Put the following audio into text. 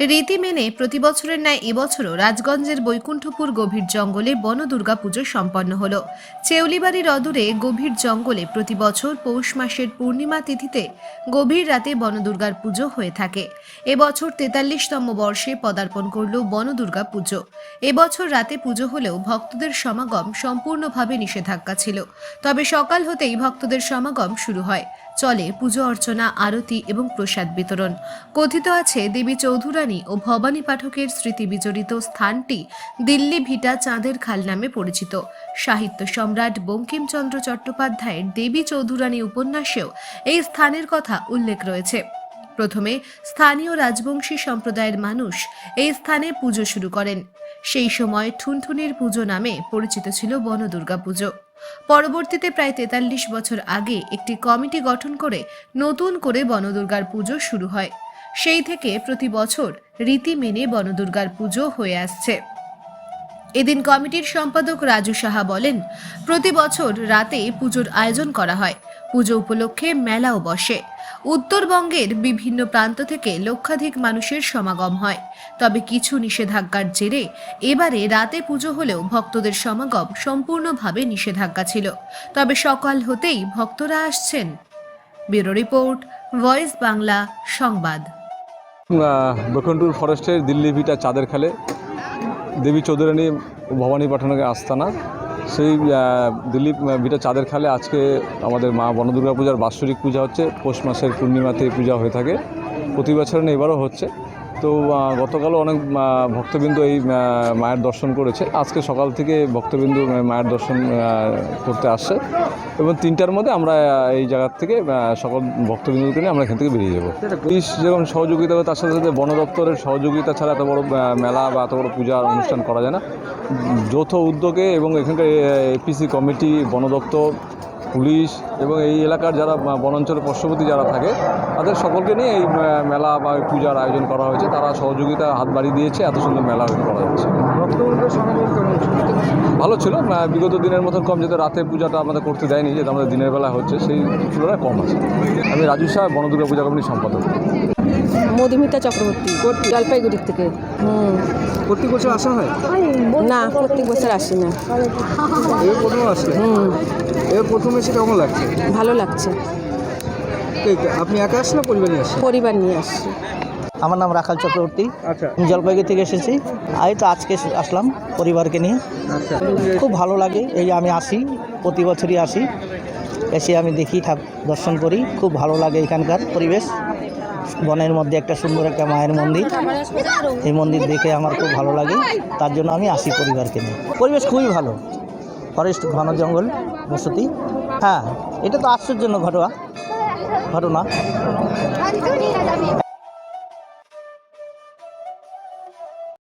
রীতি মেনে প্রতি বছরের ন্যায় এবছরও রাজগঞ্জের বৈকুণ্ঠপুর গভীর জঙ্গলে বনদুর্গা পুজো সম্পন্ন হল। চেউলিবাড়ির অদূরে গভীর জঙ্গলে প্রতি বছর পৌষ মাসের পূর্ণিমা তিথিতে গভীর রাতে বনদুর্গার পুজো হয়ে থাকে। এবছর তেতাল্লিশতম বর্ষে পদার্পণ করল বনদুর্গা পুজো। এবছর রাতে পুজো হলেও ভক্তদের সমাগম সম্পূর্ণভাবে নিষেধাজ্ঞা ছিল। তবে সকাল হতেই ভক্তদের সমাগম শুরু হয়। চলে পুজো অর্চনা, আরতি এবং প্রসাদ বিতরণ। কথিত আছে, দেবী চৌধুরানী ও ভবানী পাঠকের স্মৃতি বিজড়িত স্থানটি দিল্লি ভিটা চাঁদের খাল নামে পরিচিত। সাহিত্য সম্রাট বঙ্কিমচন্দ্র চট্টোপাধ্যায়ের দেবী চৌধুরানী উপন্যাসেও এই স্থানের কথা উল্লেখ রয়েছে। প্রথমে স্থানীয় রাজবংশী সম্প্রদায়ের মানুষ এই স্থানে পুজো শুরু করেন। সেই সময় ঠুনঠুনির পুজো নামে পরিচিত ছিল বনদুর্গা পুজো। পরবর্তীতে প্রায় তেতাল্লিশ বছর আগে একটি কমিটি গঠন করে নতুন করে বনদুর্গার পুজো শুরু হয়। সেই থেকে প্রতি বছর রীতি মেনে বনদুর্গার পুজো হয়ে আসছে। এদিন কমিটির সম্পাদক রাজু সাহা বলেন, প্রতি বছর রাতে পুজোর আয়োজন করা হয়। পুজো উপলক্ষে মেলাও বসে। উত্তরবঙ্গের বিভিন্ন প্রান্ত থেকে লক্ষাধিক মানুষের সমাগম হয়। তবে কিছু নিষেধাজ্ঞার জেরে এবারে রাতে পুজো হলেও ভক্তদের সমাগম সম্পূর্ণভাবে নিষেধাজ্ঞা ছিল। তবে সকাল হতেই ভক্তরা আসছেন। ব্যুরো রিপোর্ট, ভয়েস বাংলা, সংবাদ। বৈকুণ্ঠপুর ফরেস্টের দিল্লি ভিটা চাঁদের খালে। দেবী চৌধুরানী ভবানী পাঠানকে আস্থানা সেই দিলীপ বিটা চাঁদের খালে আজকে আমাদের মা বনদুর্গা পূজার বাৎসরিক পূজা হচ্ছে, পৌষ মাসের পূর্ণিমাতে পূজা হয়ে থাকে। প্রতি বছর এবারও হচ্ছে। তো গতকালও অনেক ভক্তবিন্দু এই মায়ের দর্শন করেছে। আজকে সকাল থেকে ভক্তবিন্দু মায়ের দর্শন করতে আসছে। এবং তিনটার মধ্যে আমরা এই জায়গার থেকে সকল ভক্তবিন্দুকে নিয়ে আমরা এখান থেকে বেরিয়ে যাব। পুলিশ যেরকম সহযোগিতা হবে তার সাথে সাথে বন দপ্তরের সহযোগিতা ছাড়া এত বড় মেলা বা এত বড় পূজা অনুষ্ঠান করা যায় না। যৌথ উদ্যোগে এবং এখানকার এপিসি কমিটি, বন দপ্তর পুলিশ এবং এই এলাকার যারা বনাঞ্চলের পার্শ্ববর্তী যারা থাকে তাদের সকলকে নিয়ে এই মেলা বা পূজার আয়োজন করা হয়েছে। তারা সহযোগিতা হাত বাড়িয়ে দিয়েছে এত সুন্দর মেলা আয়োজন করা হয়েছে ভালো ছিল বিগত দিনের মতন কম যেহেতু রাতে পূজাটা আমাদের করতে দেয়নি যেটা আমাদের দিনের বেলা হচ্ছে সেই তুলনায় কম আছে। আমি রাজু শাহ বনদুর্গা পূজা কমিটির সম্পাদক। মধুমিতা চক্রবর্তী জলপাইগুড়ি থেকে। হুম। প্রতি বছর আসা হয়? না প্রত্যেক বছর আসি না। এবার প্রথম আসলে হুম। এবার প্রথম এসে কেমন লাগছে? ভালো লাগছে। এই তো, আপনি একা আসেন না পরিবারে আসেন পরিবার নিয়ে আসছি। আমার নাম রাখাল চক্রবর্তী। আচ্ছা। জলপাইগুড়ি থেকে এসেছি। এই তো আজকে আসলাম পরিবারকে নিয়ে। আচ্ছা। খুব ভালো লাগে এই আমি আসি প্রতি বছরই আসি। এসে আমি দেখি ঠাক দর্শন করি। খুব ভালো লাগে এখানকার পরিবেশ। বনের মধ্যে একটা সুন্দর একটা মায়ের মন্দির। এই মন্দির দেখে আমার খুব ভালো লাগে। তার জন্য আমি আসি পরিবারকে নিয়ে। পরিবেশ খুবই ভালো। ফরেস্ট ঘন জঙ্গল বসতি। হ্যাঁ এটা তো আশ্চর্যজনক ঘটনা। ঘটনা।